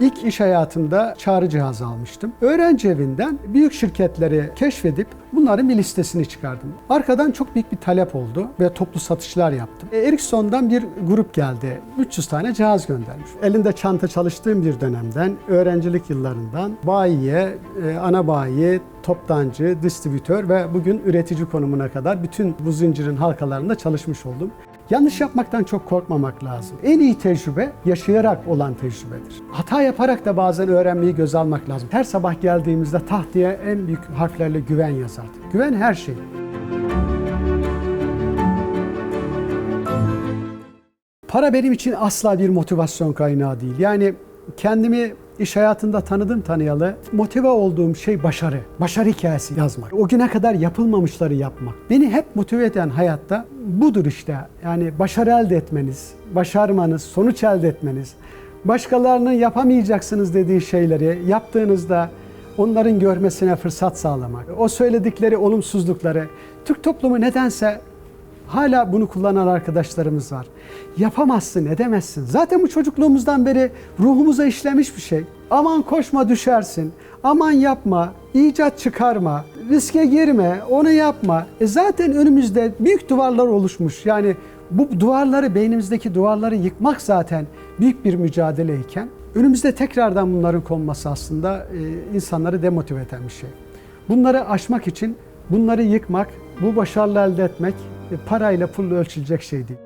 İlk iş hayatımda çağrı cihazı almıştım. Öğrenci evinden büyük şirketleri keşfedip bunların bir listesini çıkardım. Arkadan çok büyük bir talep oldu ve toplu satışlar yaptım. E, Ericsson'dan bir grup geldi. 300 tane cihaz göndermiş. Elinde çanta çalıştığım bir dönemden, öğrencilik yıllarından bayiye, e, ana bayi, toptancı, distribütör ve bugün üretici konumuna kadar bütün bu zincirin halkalarında çalışmış oldum. Yanlış yapmaktan çok korkmamak lazım. En iyi tecrübe yaşayarak olan tecrübedir. Hata yaparak da bazen öğrenmeyi göze almak lazım. Her sabah geldiğimizde tahtaya en büyük harflerle güven yazardı. Güven her şey. Para benim için asla bir motivasyon kaynağı değil. Yani kendimi iş hayatında tanıdım tanıyalı motive olduğum şey başarı. Başarı hikayesi yazmak. O güne kadar yapılmamışları yapmak. Beni hep motive eden hayatta budur işte. Yani başarı elde etmeniz, başarmanız, sonuç elde etmeniz. Başkalarının yapamayacaksınız dediği şeyleri yaptığınızda onların görmesine fırsat sağlamak. O söyledikleri olumsuzlukları Türk toplumu nedense Hala bunu kullanan arkadaşlarımız var. Yapamazsın, edemezsin. Zaten bu çocukluğumuzdan beri ruhumuza işlemiş bir şey. Aman koşma düşersin. Aman yapma, icat çıkarma, riske girme, onu yapma. E zaten önümüzde büyük duvarlar oluşmuş. Yani bu duvarları, beynimizdeki duvarları yıkmak zaten büyük bir mücadeleyken önümüzde tekrardan bunların konması aslında e, insanları demotive eden bir şey. Bunları aşmak için bunları yıkmak, bu başarılı elde etmek e, parayla pulla ölçülecek şey değil.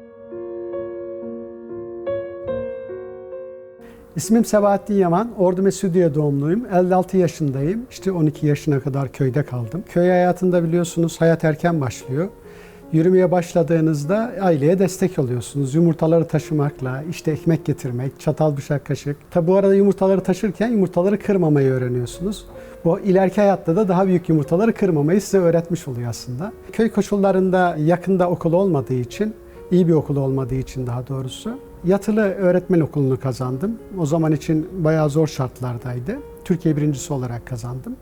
İsmim Sebahattin Yaman. Ordu Mesudiye doğumluyum. 56 yaşındayım. İşte 12 yaşına kadar köyde kaldım. Köy hayatında biliyorsunuz hayat erken başlıyor. Yürümeye başladığınızda aileye destek oluyorsunuz. Yumurtaları taşımakla, işte ekmek getirmek, çatal bıçak kaşık. Tabi bu arada yumurtaları taşırken yumurtaları kırmamayı öğreniyorsunuz. Bu ileriki hayatta da daha büyük yumurtaları kırmamayı size öğretmiş oluyor aslında. Köy koşullarında yakında okul olmadığı için, iyi bir okul olmadığı için daha doğrusu yatılı öğretmen okulunu kazandım. O zaman için bayağı zor şartlardaydı. Türkiye birincisi olarak kazandım.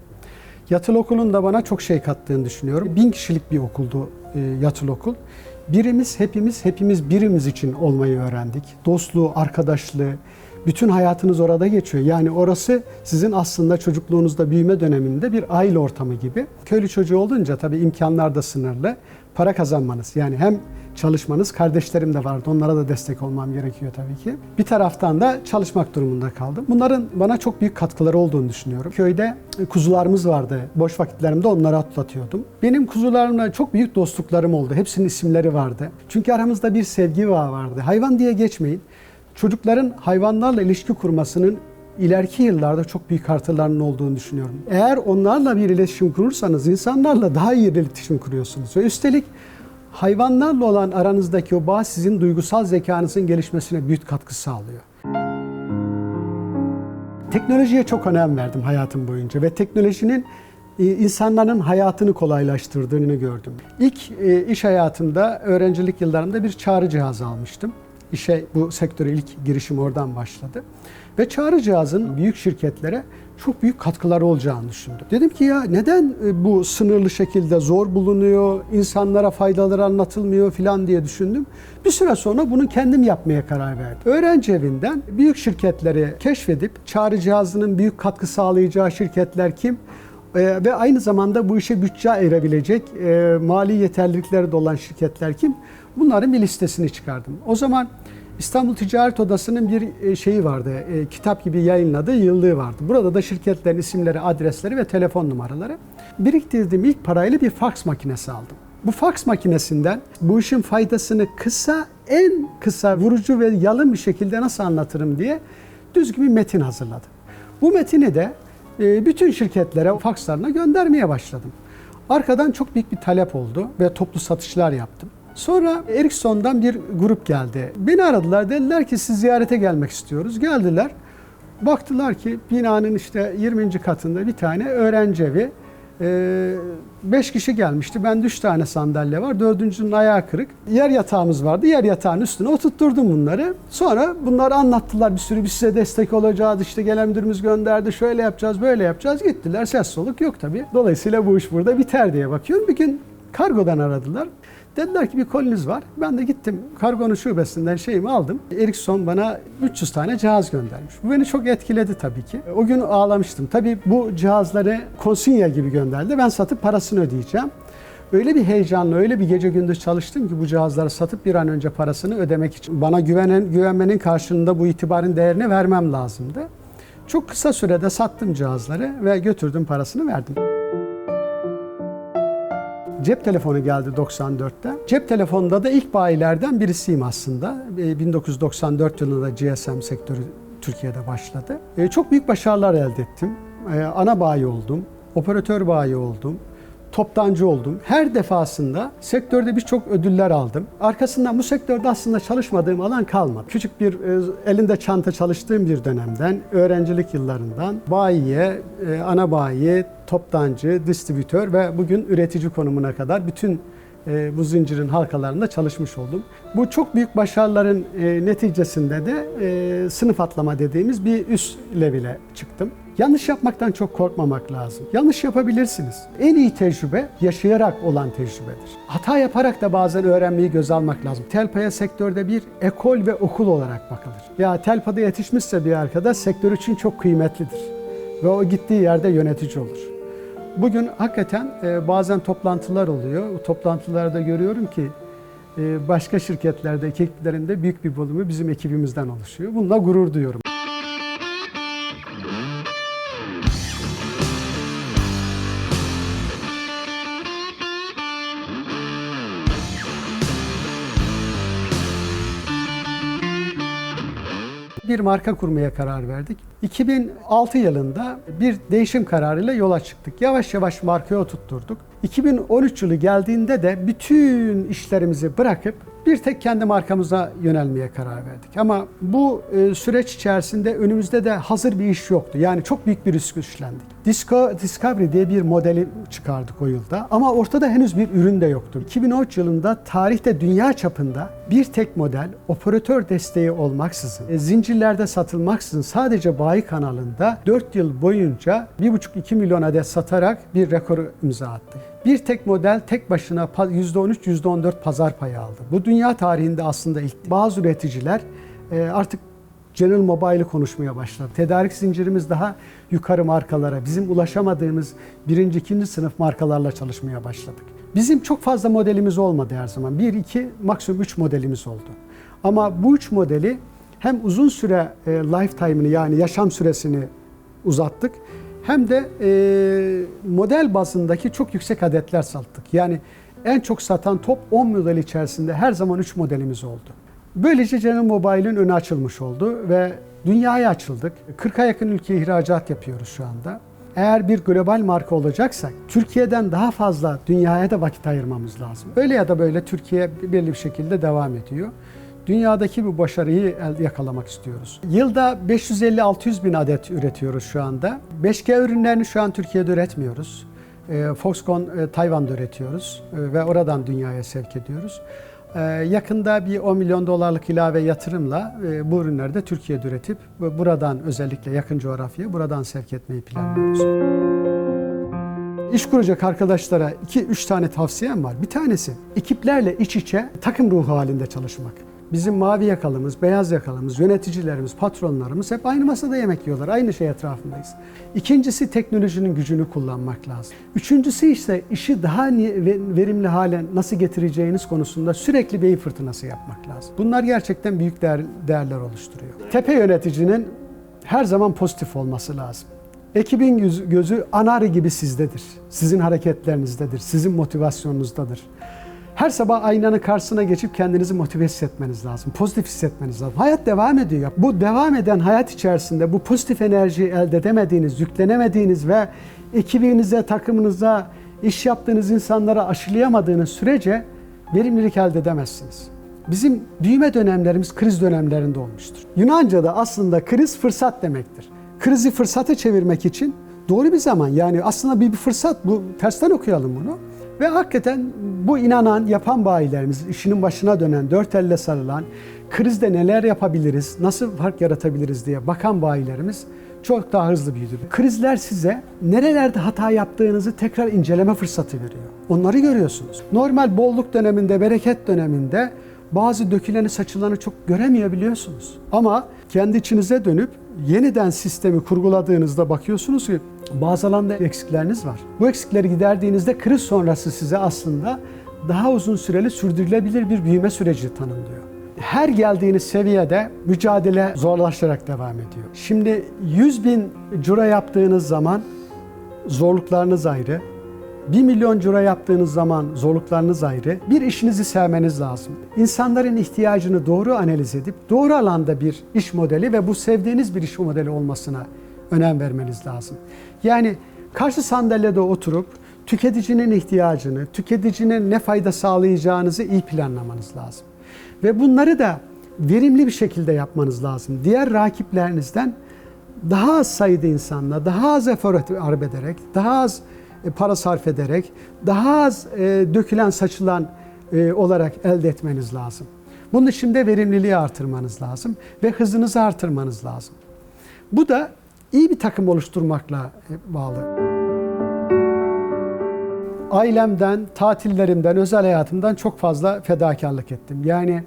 Yatılı okulun da bana çok şey kattığını düşünüyorum. Bin kişilik bir okuldu e, yatılı okul. Birimiz, hepimiz, hepimiz birimiz için olmayı öğrendik. Dostluğu, arkadaşlığı, bütün hayatınız orada geçiyor. Yani orası sizin aslında çocukluğunuzda büyüme döneminde bir aile ortamı gibi. Köylü çocuğu olunca tabii imkanlar da sınırlı. Para kazanmanız yani hem çalışmanız, kardeşlerim de vardı. Onlara da destek olmam gerekiyor tabii ki. Bir taraftan da çalışmak durumunda kaldım. Bunların bana çok büyük katkıları olduğunu düşünüyorum. Köyde kuzularımız vardı. Boş vakitlerimde onları atlatıyordum. Benim kuzularımla çok büyük dostluklarım oldu. Hepsinin isimleri vardı. Çünkü aramızda bir sevgi bağı vardı. Hayvan diye geçmeyin. Çocukların hayvanlarla ilişki kurmasının ileriki yıllarda çok büyük artılarının olduğunu düşünüyorum. Eğer onlarla bir iletişim kurursanız insanlarla daha iyi iletişim kuruyorsunuz. Ve üstelik hayvanlarla olan aranızdaki o bağ sizin duygusal zekanızın gelişmesine büyük katkı sağlıyor. Teknolojiye çok önem verdim hayatım boyunca ve teknolojinin e, insanların hayatını kolaylaştırdığını gördüm. İlk e, iş hayatımda öğrencilik yıllarımda bir çağrı cihazı almıştım. İşe bu sektöre ilk girişim oradan başladı. Ve çağrı cihazın büyük şirketlere çok büyük katkıları olacağını düşündüm. Dedim ki ya neden e, bu sınırlı şekilde zor bulunuyor, insanlara faydaları anlatılmıyor filan diye düşündüm. Bir süre sonra bunu kendim yapmaya karar verdim. Öğrenci evinden büyük şirketleri keşfedip çağrı cihazının büyük katkı sağlayacağı şirketler kim? Ee, ve aynı zamanda bu işe bütçe ayırabilecek e, mali yeterlilikleri de olan şirketler kim? Bunların bir listesini çıkardım. O zaman İstanbul Ticaret Odası'nın bir e, şeyi vardı, e, kitap gibi yayınladığı yıllığı vardı. Burada da şirketlerin isimleri, adresleri ve telefon numaraları. Biriktirdiğim ilk parayla bir faks makinesi aldım. Bu faks makinesinden bu işin faydasını kısa, en kısa, vurucu ve yalın bir şekilde nasıl anlatırım diye düzgün bir metin hazırladım. Bu metini de e, bütün şirketlere fakslarına göndermeye başladım. Arkadan çok büyük bir talep oldu ve toplu satışlar yaptım. Sonra Ericsson'dan bir grup geldi. Beni aradılar dediler ki siz ziyarete gelmek istiyoruz. Geldiler. Baktılar ki binanın işte 20. katında bir tane öğrenci evi. 5 kişi gelmişti. Ben 3 tane sandalye var. Dördüncünün ayağı kırık. Yer yatağımız vardı. Yer yatağın üstüne oturtturdum bunları. Sonra bunları anlattılar bir sürü. Biz size destek olacağız. İşte gelen müdürümüz gönderdi. Şöyle yapacağız, böyle yapacağız. Gittiler. Ses soluk yok tabii. Dolayısıyla bu iş burada biter diye bakıyorum. Bir gün kargodan aradılar. Dediler ki bir koliniz var. Ben de gittim kargonun şubesinden şeyimi aldım. Ericsson bana 300 tane cihaz göndermiş. Bu beni çok etkiledi tabii ki. O gün ağlamıştım. Tabii bu cihazları konsinya gibi gönderdi. Ben satıp parasını ödeyeceğim. Öyle bir heyecanla, öyle bir gece gündüz çalıştım ki bu cihazları satıp bir an önce parasını ödemek için. Bana güvenen, güvenmenin karşılığında bu itibarın değerini vermem lazımdı. Çok kısa sürede sattım cihazları ve götürdüm parasını verdim. Cep telefonu geldi 94'te. Cep telefonunda da ilk bayilerden birisiyim aslında. E, 1994 yılında GSM sektörü Türkiye'de başladı. E, Çok büyük başarılar elde ettim. E, Ana bayi oldum, operatör bayi oldum, toptancı oldum. Her defasında sektörde birçok ödüller aldım. Arkasından bu sektörde aslında çalışmadığım alan kalmadı. Küçük bir e, elinde çanta çalıştığım bir dönemden, öğrencilik yıllarından bayiye, e, ana bayi, toptancı, distribütör ve bugün üretici konumuna kadar bütün e, bu zincirin halkalarında çalışmış oldum. Bu çok büyük başarıların neticesinde de sınıf atlama dediğimiz bir üst levele çıktım. Yanlış yapmaktan çok korkmamak lazım. Yanlış yapabilirsiniz. En iyi tecrübe yaşayarak olan tecrübedir. Hata yaparak da bazen öğrenmeyi göze almak lazım. Telpa'ya sektörde bir ekol ve okul olarak bakılır. Ya Telpa'da yetişmişse bir arkadaş sektör için çok kıymetlidir. Ve o gittiği yerde yönetici olur. Bugün hakikaten e, bazen toplantılar oluyor. Bu toplantılarda görüyorum ki e, başka şirketlerde ekiplerinde büyük bir bölümü bizim ekibimizden oluşuyor. Bununla gurur duyuyorum. Bir marka kurmaya karar verdik. 2006 yılında bir değişim kararıyla yola çıktık. Yavaş yavaş markayı oturtturduk. 2013 yılı geldiğinde de bütün işlerimizi bırakıp bir tek kendi markamıza yönelmeye karar verdik. Ama bu e, süreç içerisinde önümüzde de hazır bir iş yoktu. Yani çok büyük bir risk üstlendik. Disco, Discovery diye bir modeli çıkardık o yılda ama ortada henüz bir ürün de yoktu. 2013 yılında tarihte dünya çapında bir tek model operatör desteği olmaksızın, e, zincirlerde satılmaksızın sadece bayi kanalında 4 yıl boyunca 1,5-2 milyon adet satarak bir rekoru imza attı. Bir tek model tek başına %13, %14 pazar payı aldı. Bu dünya tarihinde aslında ilk. Bazı üreticiler e, artık General Mobile'ı konuşmaya başladı. Tedarik zincirimiz daha yukarı markalara, bizim ulaşamadığımız birinci, ikinci sınıf markalarla çalışmaya başladık. Bizim çok fazla modelimiz olmadı her zaman. Bir, iki, maksimum üç modelimiz oldu. Ama bu üç modeli hem uzun süre e, lifetime'ını yani yaşam süresini uzattık hem de e, model bazındaki çok yüksek adetler sattık. Yani en çok satan top 10 model içerisinde her zaman 3 modelimiz oldu. Böylece General Mobile'ın önü açılmış oldu ve dünyaya açıldık. 40'a yakın ülkeye ihracat yapıyoruz şu anda. Eğer bir global marka olacaksak Türkiye'den daha fazla dünyaya da vakit ayırmamız lazım. Öyle ya da böyle Türkiye belli bir şekilde devam ediyor. Dünyadaki bu başarıyı yakalamak istiyoruz. Yılda 550-600 bin adet üretiyoruz şu anda. 5G ürünlerini şu an Türkiye'de üretmiyoruz. Foxconn Tayvan'da üretiyoruz ve oradan dünyaya sevk ediyoruz. Yakında bir 10 milyon dolarlık ilave yatırımla bu ürünleri de Türkiye'de üretip buradan özellikle yakın coğrafyaya buradan sevk etmeyi planlıyoruz. İş kuracak arkadaşlara 2-3 tane tavsiyem var. Bir tanesi ekiplerle iç içe takım ruhu halinde çalışmak. Bizim mavi yakalımız, beyaz yakalımız, yöneticilerimiz, patronlarımız hep aynı masada yemek yiyorlar. Aynı şey etrafındayız. İkincisi teknolojinin gücünü kullanmak lazım. Üçüncüsü ise işi daha verimli hale nasıl getireceğiniz konusunda sürekli beyin fırtınası yapmak lazım. Bunlar gerçekten büyük değer, değerler oluşturuyor. Tepe yöneticinin her zaman pozitif olması lazım. Ekibin gözü, gözü gibi sizdedir. Sizin hareketlerinizdedir, sizin motivasyonunuzdadır. Her sabah aynanın karşısına geçip kendinizi motive hissetmeniz lazım. Pozitif hissetmeniz lazım. Hayat devam ediyor. Bu devam eden hayat içerisinde bu pozitif enerjiyi elde edemediğiniz, yüklenemediğiniz ve ekibinize, takımınıza, iş yaptığınız insanlara aşılayamadığınız sürece verimlilik elde edemezsiniz. Bizim büyüme dönemlerimiz kriz dönemlerinde olmuştur. Yunanca'da aslında kriz fırsat demektir. Krizi fırsata çevirmek için doğru bir zaman yani aslında bir, bir fırsat bu tersten okuyalım bunu Ve hakikaten bu inanan, yapan bayilerimiz, işinin başına dönen, dört elle sarılan, krizde neler yapabiliriz, nasıl fark yaratabiliriz diye bakan bayilerimiz çok daha hızlı büyüdü. Krizler size nerelerde hata yaptığınızı tekrar inceleme fırsatı veriyor. Onları görüyorsunuz. Normal bolluk döneminde, bereket döneminde bazı döküleni saçılanı çok göremeyebiliyorsunuz. Ama kendi içinize dönüp yeniden sistemi kurguladığınızda bakıyorsunuz ki bazı alanda eksikleriniz var. Bu eksikleri giderdiğinizde kriz sonrası size aslında daha uzun süreli sürdürülebilir bir büyüme süreci tanımlıyor. Her geldiğiniz seviyede mücadele zorlaşarak devam ediyor. Şimdi 100 bin cura yaptığınız zaman zorluklarınız ayrı, 1 milyon cura yaptığınız zaman zorluklarınız ayrı. Bir işinizi sevmeniz lazım. İnsanların ihtiyacını doğru analiz edip doğru alanda bir iş modeli ve bu sevdiğiniz bir iş modeli olmasına önem vermeniz lazım. Yani karşı sandalyede oturup tüketicinin ihtiyacını, tüketicinin ne fayda sağlayacağınızı iyi planlamanız lazım. Ve bunları da verimli bir şekilde yapmanız lazım. Diğer rakiplerinizden daha az sayıda insanla, daha az efor harp ederek, daha az para sarf ederek, daha az e, dökülen saçılan e, olarak elde etmeniz lazım. Bunun için de verimliliği artırmanız lazım ve hızınızı artırmanız lazım. Bu da iyi bir takım oluşturmakla bağlı. Ailemden, tatillerimden, özel hayatımdan çok fazla fedakarlık ettim. Yani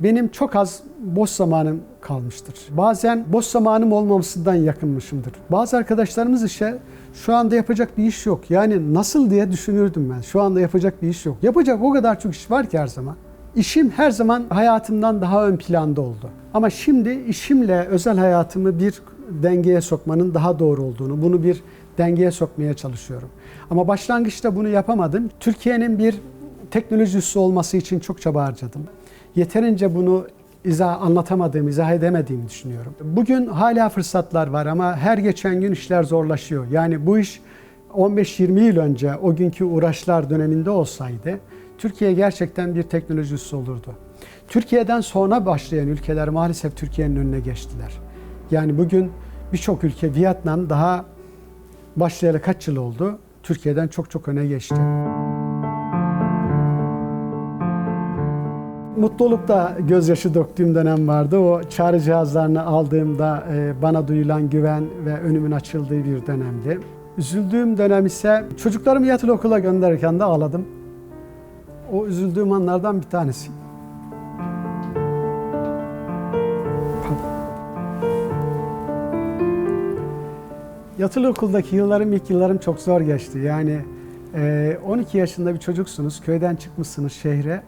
benim çok az boş zamanım kalmıştır. Bazen boş zamanım olmamasından yakınmışımdır. Bazı arkadaşlarımız işe şu anda yapacak bir iş yok. Yani nasıl diye düşünürdüm ben. Şu anda yapacak bir iş yok. Yapacak o kadar çok iş var ki her zaman. İşim her zaman hayatımdan daha ön planda oldu. Ama şimdi işimle özel hayatımı bir dengeye sokmanın daha doğru olduğunu, bunu bir dengeye sokmaya çalışıyorum. Ama başlangıçta bunu yapamadım. Türkiye'nin bir teknolojisi olması için çok çaba harcadım. Yeterince bunu izah anlatamadığım, izah edemediğimi düşünüyorum. Bugün hala fırsatlar var ama her geçen gün işler zorlaşıyor. Yani bu iş 15-20 yıl önce o günkü uğraşlar döneminde olsaydı Türkiye gerçekten bir teknolojisi olurdu. Türkiye'den sonra başlayan ülkeler maalesef Türkiye'nin önüne geçtiler. Yani bugün birçok ülke Vietnam daha başlayalı kaç yıl oldu? Türkiye'den çok çok öne geçti. Mutlulukta gözyaşı döktüğüm dönem vardı. O çağrı cihazlarını aldığımda e, bana duyulan güven ve önümün açıldığı bir dönemdi. Üzüldüğüm dönem ise çocuklarımı yatılı okula gönderirken de ağladım. O üzüldüğüm anlardan bir tanesi. Yatılı okuldaki yıllarım, ilk yıllarım çok zor geçti. Yani 12 yaşında bir çocuksunuz, köyden çıkmışsınız şehre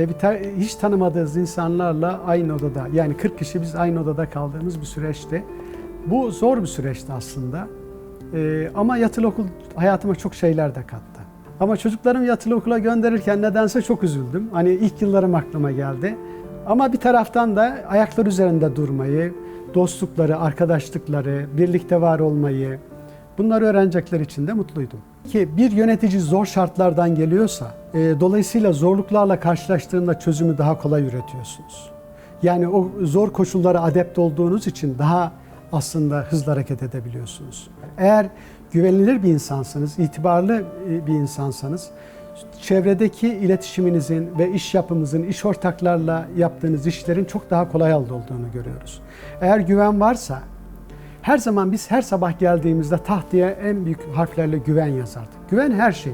ve bir hiç tanımadığınız insanlarla aynı odada, yani 40 kişi biz aynı odada kaldığımız bir süreçti. Bu zor bir süreçti aslında. Ama yatılı okul hayatıma çok şeyler de kattı. Ama çocuklarımı yatılı okula gönderirken nedense çok üzüldüm. Hani ilk yıllarım aklıma geldi. Ama bir taraftan da ayaklar üzerinde durmayı, dostlukları, arkadaşlıkları, birlikte var olmayı, bunları öğrenecekler için de mutluydum. Ki bir yönetici zor şartlardan geliyorsa, e, dolayısıyla zorluklarla karşılaştığında çözümü daha kolay üretiyorsunuz. Yani o zor koşullara adept olduğunuz için daha aslında hızlı hareket edebiliyorsunuz. Eğer güvenilir bir insansınız, itibarlı bir insansanız, çevredeki iletişiminizin ve iş yapımızın, iş ortaklarla yaptığınız işlerin çok daha kolay elde olduğunu görüyoruz. Eğer güven varsa, her zaman biz her sabah geldiğimizde tahtaya en büyük harflerle güven yazardık. Güven her şey.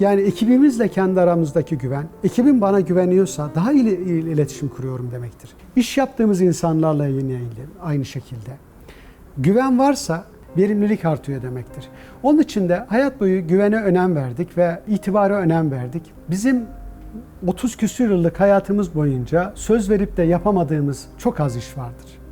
Yani ekibimizle kendi aramızdaki güven, ekibim bana güveniyorsa daha iyi iletişim kuruyorum demektir. İş yaptığımız insanlarla yine aynı şekilde. Güven varsa verimlilik artıyor demektir. Onun için de hayat boyu güvene önem verdik ve itibara önem verdik. Bizim 30 küsür yıllık hayatımız boyunca söz verip de yapamadığımız çok az iş vardır.